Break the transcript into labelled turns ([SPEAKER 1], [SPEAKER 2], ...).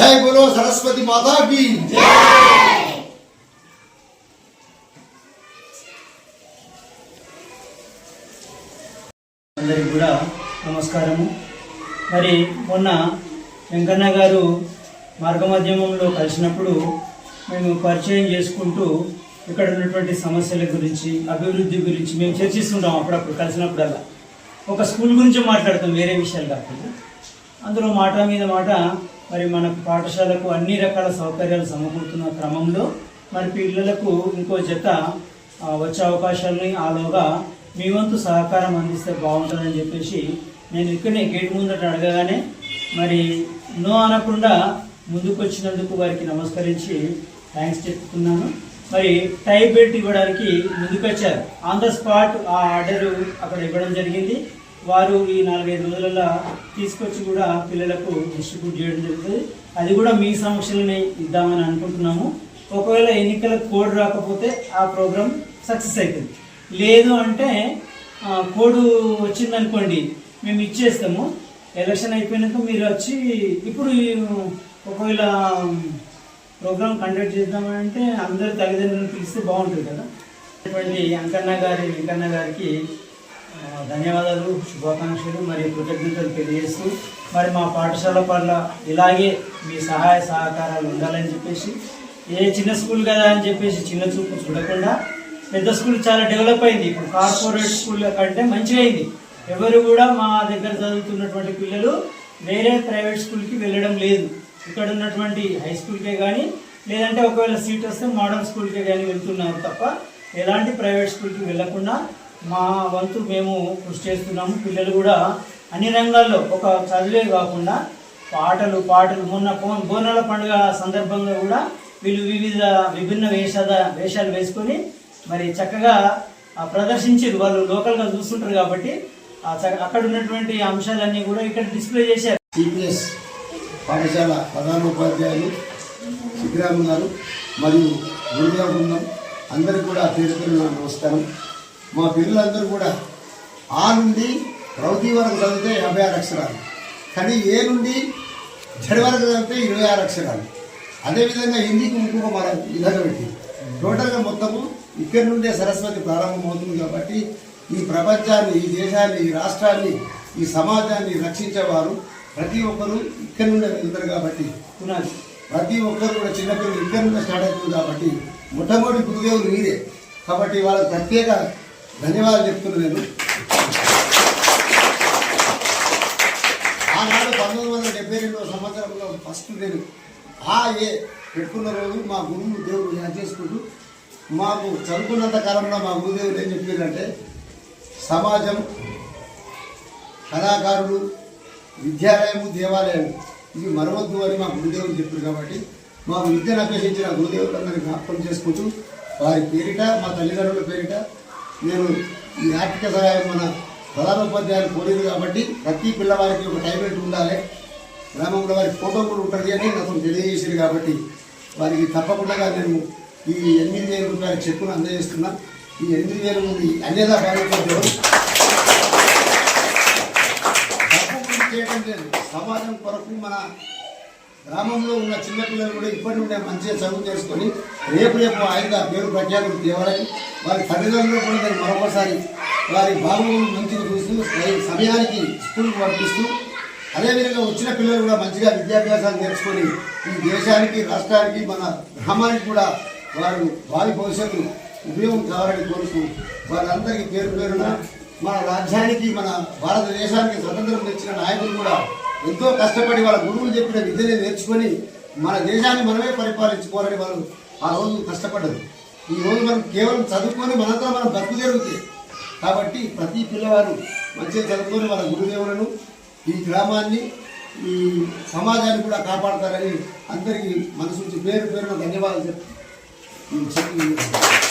[SPEAKER 1] జై బోలో సరస్వతి మాతా की
[SPEAKER 2] అందరికి కూడా నమస్కారము. మరి మొన్న వెంకన్న గారు మార్గమాధ్యమంలో కలిసినప్పుడు మేము పరిచయం చేసుకుంటూ ఇక్కడ ఉన్నటువంటి సమస్యల గురించి అభివృద్ధి గురించి మేము చర్చిస్తుంటాం అప్పుడప్పుడు కలిసినప్పుడల్లా. ఒక స్కూల్ గురించి మాట్లాడతాం వేరే విషయాలు కాకుండా. అందులో మాట మీద మాట మరి మనకు పాఠశాలకు అన్ని రకాల సౌకర్యాలు సమకూరుతున్న క్రమంలో మరి పిల్లలకు ఇంకో జత వచ్చే అవకాశాలని ఆలోగా మీ వంతు సహకారం అందిస్తే బాగుంటుందని చెప్పేసి నేను ఇక్కడనే గేట్ ముందట అడగగానే మరి నో అనకుండా ముందుకు వచ్చినందుకు వారికి నమస్కరించి థ్యాంక్స్ చెప్తున్నాను. మరి టై బెల్ట్ ఇవ్వడానికి ముందుకొచ్చారు. ఆన్ ద స్పాట్ ఆ ఆర్డర్ అక్కడ ఇవ్వడం జరిగింది. వారు ఈ నాలుగైదు రోజులలో తీసుకొచ్చి కూడా పిల్లలకు డిస్ట్రిబ్యూట్ చేయడం జరుగుతుంది. అది కూడా మీ సమక్షంలోనే ఇద్దామని అనుకుంటున్నాము. ఒకవేళ ఎన్నికల కోడ్ రాకపోతే ఆ ప్రోగ్రామ్ సక్సెస్ అవుతుంది లేదు అంటే ఆ, కోడ్ వచ్చిందనుకోండి మేము ఇచ్చేస్తాము. ఎలక్షన్ అయిపోయినాక మీరు వచ్చి ఇప్పుడు ఒకవేళ ప్రోగ్రామ్ కండక్ట్ చేద్దామని అంటే అందరు తల్లిదండ్రులను పిలిస్తే బాగుంటుంది కదా. అటువంటి అంకన్న గారి వెంకన్న గారికి ధన్యవాదాలు శుభాకాంక్షలు మరియు కృతజ్ఞతలు తెలియజేస్తూ మరి మా పాఠశాల పట్ల ఇలాగే మీ సహాయ సహకారాలు ఉండాలని చెప్పేసి ఏ చిన్న స్కూల్ కదా అని చెప్పేసి చిన్న చూపు చూడకుండా పెద్ద స్కూల్ చాలా డెవలప్ అయింది. ఇప్పుడు కార్పొరేట్ స్కూల్ కంటే మంచిగా అయింది. ఎవరు కూడా మా దగ్గర చదువుతున్నటువంటి పిల్లలు వేరే ప్రైవేట్ స్కూల్కి వెళ్ళడం లేదు. ఇక్కడ ఉన్నటువంటి హై స్కూల్కే కానీ లేదంటే ఒకవేళ సీట్ వస్తే మోడల్ స్కూల్కే కానీ వెళ్తున్నారు తప్ప ఎలాంటి ప్రైవేట్ స్కూల్కి వెళ్ళకుండా మా వంతు మేము కృషి చేస్తున్నాము. పిల్లలు కూడా అన్ని రంగాల్లో ఒక చదివే కాకుండా పాటలు పాటలు మొన్న బో- బోనాల పండుగ సందర్భంగా కూడా వీళ్ళు వివిధ విభిన్న వేషాద వేషాలు వేసుకొని మరి చక్కగా ప్రదర్శించారు. వాళ్ళు లోకల్గా చూస్తుంటారు కాబట్టి అక్కడ ఉన్నటువంటి అంశాలన్నీ కూడా ఇక్కడ డిస్ప్లే చేశారు.
[SPEAKER 1] సిపిఎస్ పాఠశాల ప్రధానోపాధ్యాయులు సిద్ధిరామ్ గారు మరియు గురుదేవ బృందం అందరికీ కూడా పేరు పేరున నమస్కారం. మా పిల్లలందరూ కూడా ఆ నుండి ప్రవృత్తి వరకు చదివితే యాభై ఆరు అక్షరాలు. కానీ ఏ నుండి జడి వరకు చదివితే ఇరవై ఆరు అక్షరాలు. అదేవిధంగా హిందీకి ఇంకొక మన విధంగా పెట్టి. టోటల్గా మొత్తము ఇక్కడి నుండే సరస్వతి ప్రారంభమవుతుంది కాబట్టి ఈ ప్రపంచాన్ని ఈ దేశాన్ని ఈ రాష్ట్రాన్ని ఈ సమాజాన్ని రక్షించేవారు ప్రతి ఒక్కరూ ఇక్కడి నుండే వెళ్తారు కాబట్టి ప్రతి ఒక్కరు కూడా చిన్నపిల్లలు ఇక్కడి నుండే స్టార్ట్ అవుతుంది కాబట్టి మొట్టమొదటి గురుదేవులు మీరే. కాబట్టి వాళ్ళకి ప్రత్యేక ధన్యవాదాలు చెప్తున్నాను నేను. ఆనాడు పంతొమ్మిది వందల డెబ్బై రెండవ సంవత్సరంలో ఫస్ట్ నేను ఆ ఏ పెట్టుకున్న రోజు మా గురువు దేవుడు యాద చేసుకుంటూ మాకు చదువుకున్నంత కాలంలో మా గురుదేవుడు ఏం చెప్పారంటే సమాజం కళాకారులు విద్యాలయము దేవాలయం ఇవి మరవద్దు అని మా గురుదేవుడు చెప్పారు కాబట్టి మాకు విద్యను అభ్యసించిన గురుదేవులందరినీ జ్ఞాపకం చేసుకుంటూ వారి పేరిట మా తల్లిదండ్రుల పేరిట నేను ఈ ఆర్థిక సహాయం మన ప్రధానోపాధ్యాయులు కోరేది కాబట్టి ప్రతి పిల్లవారికి ఒక టైబెట్ ఉండాలి. గ్రామంలో వారి ఫోటో కూడా ఉంటుంది అని నాకు తెలియజేసింది కాబట్టి వారికి తప్పకుండా నేను ఈ ఎనిమిది వేల రూపాయల చెక్కును అందజేస్తున్నా. ఈ ఎనిమిది వేల మంది అన్యదా భావించడం చేయడం లేదు. సమాజం కొరకు మన గ్రామంలో ఉన్న చిన్నపిల్లలు కూడా ఇప్పటి నుండే మంచిగా చదువు చేసుకొని రేపు రేపు ఆయన పేరు ప్రఖ్యాతులు తేవాలని వారి తల్లిదండ్రులు కూడా నేను మరొకసారి వారి బాగులను మంచిగా చూస్తూ సమయానికి స్కూల్కి పంపిస్తూ అదేవిధంగా వచ్చిన పిల్లలు కూడా మంచిగా విద్యాభ్యాసాలు నేర్చుకొని ఈ దేశానికి రాష్ట్రానికి మన గ్రామానికి కూడా వారు వారి భవిష్యత్తు ఉపయోగం కావాలని కోరుతూ వారందరికీ పేరు పేరున మన రాజ్యానికి మన భారతదేశానికి స్వతంత్రం తెచ్చిన నాయకులు కూడా ఎంతో కష్టపడి వాళ్ళ గురువులు చెప్పిన విద్యని నేర్చుకొని మన దేశాన్ని మనమే పరిపాలించుకోవాలని వాళ్ళు ఆ రోజు కష్టపడ్డరు. ఈ రోజు మనం కేవలం చదువుకొని మనంతా మనం బతుకు జరుగుతాయి కాబట్టి ప్రతి పిల్లవాడు మంచిగా చదువుకొని వాళ్ళ గురుదేవులను ఈ గ్రామాన్ని ఈ సమాజాన్ని కూడా కాపాడతారని అందరికీ మనసు నుంచి పేరు పేరున ధన్యవాదాలు చెప్తాను చెప్పి